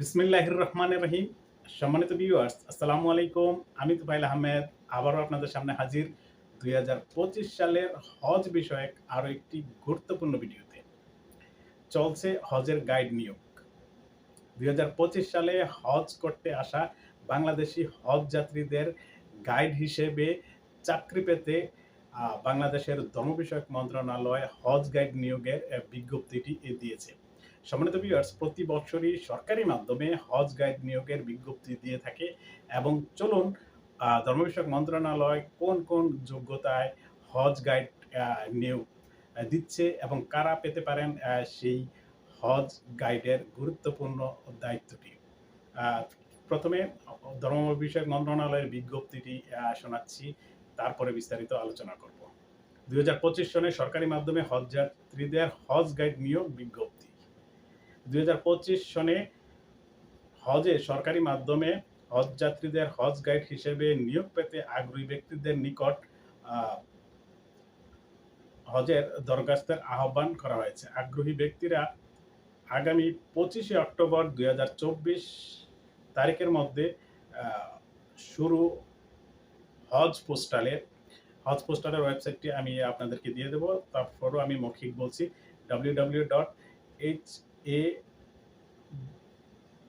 বিসমিল্লাহির রহমানির রহিম সম্মানিত ভিউয়ার্স আসসালামু আলাইকুম। আমি তুফাইল আহমেদ, আবারও আপনাদের সামনে হাজির। দুই হাজার পঁচিশ সালের হজ বিষয়ক আরও একটি গুরুত্বপূর্ণ ভিডিওতে চলছে হজের গাইড নিয়োগ। দুই হাজার পঁচিশ সালে হজ করতে আসা বাংলাদেশি হজ যাত্রীদের গাইড হিসেবে চাকরি পেতে বাংলাদেশের ধর্ম বিষয়ক মন্ত্রণালয় হজ গাইড নিয়োগের বিজ্ঞপ্তিটি দিয়েছে। সম্মানিত ভিউয়ার্স প্রতি বছরই সরকারি মাধ্যমে হজ গাইড নিয়োগের বিজ্ঞপ্তি দিয়ে থাকে এবং চলুন ধর্ম বিষয়ক মন্ত্রণালয় কোন কোন যোগ্যতায় হজ গাইড নিয়োগ দিচ্ছে এবং কারা পেতে পারেন সেই হজ গাইডের গুরুত্বপূর্ণ দায়িত্বটি। প্রথমে ধর্ম বিষয়ক মন্ত্রণালয়ের বিজ্ঞপ্তিটি শোনাচ্ছি, তারপরে বিস্তারিত আলোচনা করব। দুই হাজার পঁচিশ সনে সরকারি মাধ্যমে হজ যাত্রীদের হজ গাইড নিয়োগ বিজ্ঞপ্তি। পঁচিশ সনে হজে সরকারি মাধ্যমে হজ যাত্রীদের হজ গাইড হিসেবে নিয়োগ পেতে আগ্রহী ব্যক্তিদের নিকট হজের দরখাস্তের আহ্বান করা হয়েছে। আগ্রহী ব্যক্তিরা আগামী পঁচিশে অক্টোবর দুই হাজার চব্বিশ তারিখের মধ্যে শুরু হজ পোস্টালে, হজ পোস্টালের ওয়েবসাইটটি আমি আপনাদেরকে দিয়ে দেবো। তারপরও আমি মৌখিক বলছি W W dot H A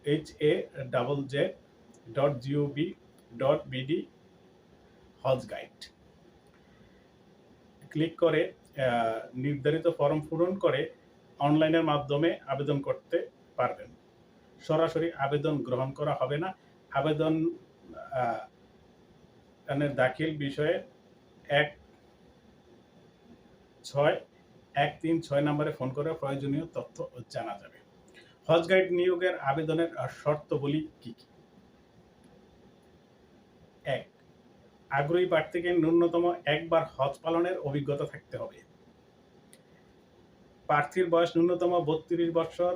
H A double J dot GOB dot BD Hodge guide click করে নির্ধারিত ফর্ম পূরণ করে অনলাইনের মাধ্যমে আবেদন করতে পারবেন। সরাসরি আবেদন গ্রহণ করা হবে না। আবেদন দাখিল বিষয়ে এক, ছয় এক তিন ছয় নম্বরে ফোন করে প্রয়োজনীয় তথ্য জানা যাবে। হজ গাইড নিয়োগের আবেদনের শর্তগুলি কি কি? এক, আগ্রহী প্রার্থীকে ন্যূনতম একবার হজ পালনের অভিজ্ঞতা থাকতে হবে। প্রার্থীর বয়স ন্যূনতম বত্রিশ বছর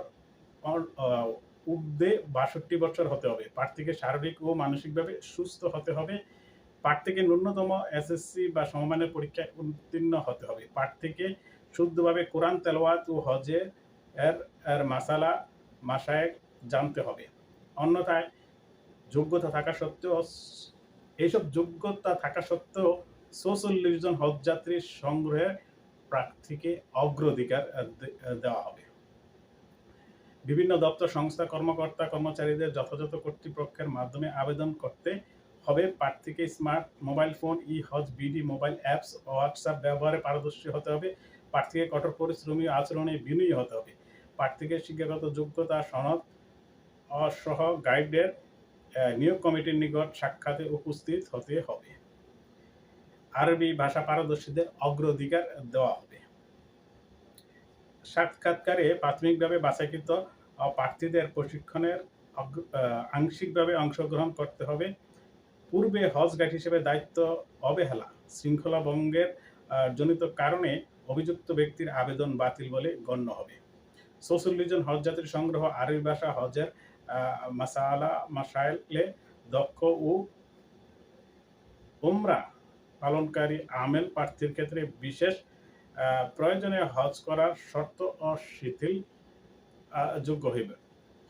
ঊর্ধ্বে বাষট্টি বছর হতে হবে। প্রার্থীকে শারীরিক ও মানসিকভাবে সুস্থ হতে হবে। প্রার্থীকে ন্যূনতম এসএসসি বা সমমানের পরীক্ষায় উত্তীর্ণ হতে হবে। প্রার্থীকে শুদ্ধভাবে কোরআন তেলাওয়াত ও হজে এর এর মাসালা মাসায় জানতে হবে। অন্যথায় যোগ্যতা থাকা সত্ত্বেও, এইসব যোগ্যতা থাকা সত্ত্বেও চৌচল্লিশ জন হজযাত্রীর সংগ্রহে প্রার্থীকে অগ্রাধিকার দেওয়া হবে। বিভিন্ন দপ্তর, সংস্থা, কর্মকর্তা, কর্মচারীদের যথাযথ কর্তৃপক্ষের মাধ্যমে আবেদন করতে হবে। প্রার্থীকে স্মার্ট মোবাইল ফোন ই হজ বিডি, মোবাইল অ্যাপস, হোয়াটসঅ্যাপ ব্যবহারে পারদর্শী হতে হবে। প্রার্থীকে কঠোর পরিশ্রমী আচরণে বিনয়ী হতে হবে। প্রার্থীকে শিক্ষাগত যোগ্যতা সনদ সহ গাইডের নিয়োগ কমিটির নিকট সাক্ষাতে উপস্থিত হতে হবে। আরবি ভাষা পারদর্শীদের অগ্রাধিকার দেওয়া হবে। সাক্ষাৎকারে প্রাথমিকভাবে বাছাইকৃত প্রার্থীদের প্রশিক্ষণের আংশিকভাবে অংশগ্রহণ করতে হবে। পূর্বে হজ গাইড হিসেবে দায়িত্ব অবহেলা, শৃঙ্খলা ভঙ্গের জনিত কারণে অভিযুক্ত ব্যক্তির আবেদন বাতিল বলে গণ্য হবে। চৌচল্লিশ জন হজযাত্রী সংগ্রহ আরবি ভাষা হজের মাসালা মাসাইলে দক্ষ ও উমরা পালনকারী আমেল প্রার্থীর ক্ষেত্রে বিশেষ প্রয়োজনে হজ করার শর্ত অশিথিল আহ, যোগ্য হইবে।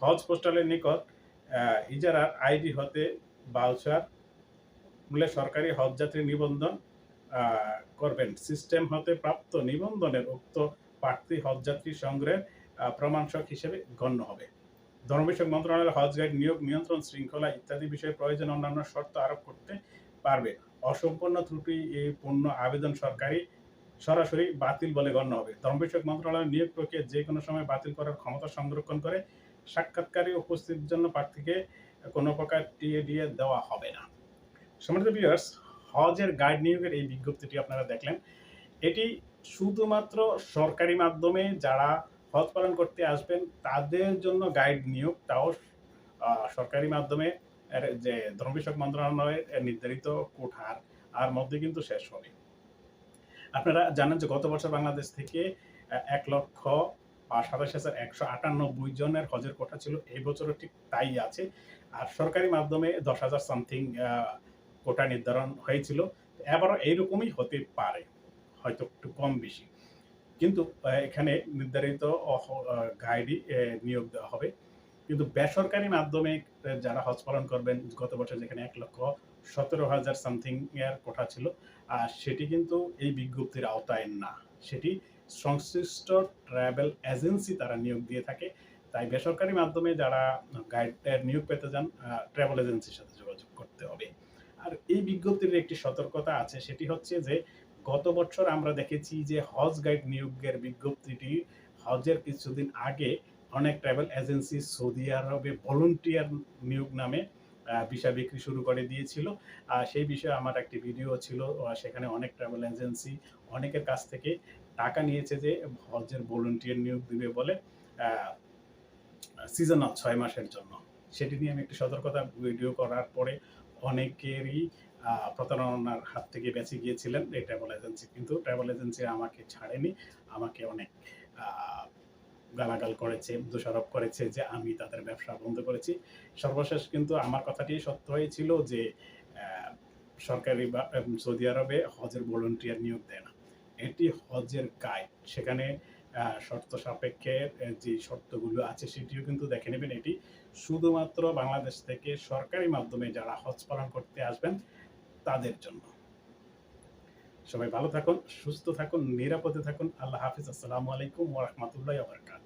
হজ পোস্টালের নিকট ইজারার আইডি হতে বাউচার মূলে সরকারি হজযাত্রী নিবন্ধন করবেন। সিস্টেম হতে প্রাপ্ত নিবন্ধনের উক্ত প্রার্থী হজযাত্রী সংগ্রহের প্রমাণসক হিসেবে গণ্য হবে। ধর্মবিষয়ক মন্ত্রণালয় হজ গাইড নিয়োগ, নিয়ন্ত্রণ শৃঙ্খলা ইত্যাদি বিষয়ে প্রয়োজন অন্যান্য শর্ত আরোপ করতে পারবে। অসম্পূর্ণ ত্রুটি এই পূর্ণ আবেদন সরকারি, সরাসরি বাতিল বলে গণ্য হবে। ধর্ম বিষয়ক মন্ত্রণালয় নিয়োগ প্রক্রিয়া যে কোনো সময় বাতিল করার ক্ষমতা সংরক্ষণ করে সাক্ষাৎকারী উপস্থিতির জন্য প্রার্থীকে কোনো প্রকার টিএ দিয়ে দেওয়া হবে না। সম্মানিত ভিউয়ার্স হজের গাইড নিয়োগের এই বিজ্ঞপ্তিটি আপনারা দেখলেন। এটি শুধুমাত্র সরকারি মাধ্যমে যারা হজ পালন করতে আসবেন, তাদের জন্য গাইড নিয়োগ, তাও সরকারি মাধ্যমে। যে ধর্ম বিষয়ক মন্ত্রণালয়ের নির্ধারিত কোঠার আর মধ্যে কিন্তু শেষ হবে আপনারা জানেন যে গত বছর বাংলাদেশ থেকে এক লক্ষ সাতাশ হাজার একশো আটানব্বই জনের হজের কোঠা ছিল। এই বছরও ঠিক তাই আছে। আর সরকারি মাধ্যমে দশ হাজার সামথিং কোটা নির্ধারণ হয়েছিল, এবারও এইরকমই হতে পারে, হয়তো একটু কম বেশি। কিন্তু এখানে নির্ধারিত গাইডই নিয়োগ দেওয়া হবে। কিন্তু বেসরকারি মাধ্যমে যারা হজ পালন করবেন, গত বছর যেখানে এক লক্ষ সতেরো হাজার সামথিং এর কোঠা ছিল, আর সেটি কিন্তু এই বিজ্ঞপ্তির আওতায় না। সেটি সংশ্লিষ্ট ট্রাভেল এজেন্সি তারা নিয়োগ দিয়ে থাকে। তাই বেসরকারি মাধ্যমে যারা গাইড নিয়োগ পেতে যান ট্রাভেল এজেন্সির সাথে যোগাযোগ করতে হবে। এই বিজ্ঞপ্তির একটি সতর্কতা আছে, সেটি হচ্ছে যে গত বছর আমরা দেখেছি যে হজ গাইড নিয়োগের বিজ্ঞপ্তিটি হজের কিছুদিন আগে অনেক ট্রাভেল এজেন্সি সৌদি আরবে ভলেন্টিয়ার নিয়োগ নামে ভিসা বিক্রি শুরু করে দিয়েছিল। আর সেই বিষয়ে আমার একটি ভিডিও ছিল সেখানে অনেক ট্রাভেল এজেন্সি অনেকের কাছ থেকে টাকা নিয়েছে যে হজের ভলেন্টিয়ার নিয়োগ দিবে বলে সিজনাল ছয় মাসের জন্য। সেটি নিয়ে আমি একটি সতর্কতা ভিডিও করার পরে অনেকেরই প্রতারণার হাত থেকে বেঁচে গিয়েছিলেন, এই ট্রাভেল এজেন্সি কিন্তু ট্রাভেল এজেন্সি আমাকে ছাড়েনি। আমাকে অনেক গালাগাল করেছে, দোষারোপ করেছে যে আমি তাদের ব্যবসা বন্ধ করেছি। সর্বশেষ কিন্তু আমার কথাটি সত্য হয়েছিল যে সরকারি বা সৌদি আরবে হজের ভলেন্টিয়ার নিয়োগ দেয় না। এটি হজের গাইড সেখানে শর্ত সাপেক্ষে যে শর্তগুলো আছে সেটিও কিন্তু দেখে নেবেন এটি। শুধুমাত্র বাংলাদেশ থেকে সরকারি মাধ্যমে যারা হজ পালন করতে আসবেন, তাদের জন্য। সবাই ভালো থাকুন, সুস্থ থাকুন, নিরাপদে থাকুন। আল্লাহ হাফিজ। আসসালামু আলাইকুম ওরহমতুল্লাহ বারকাত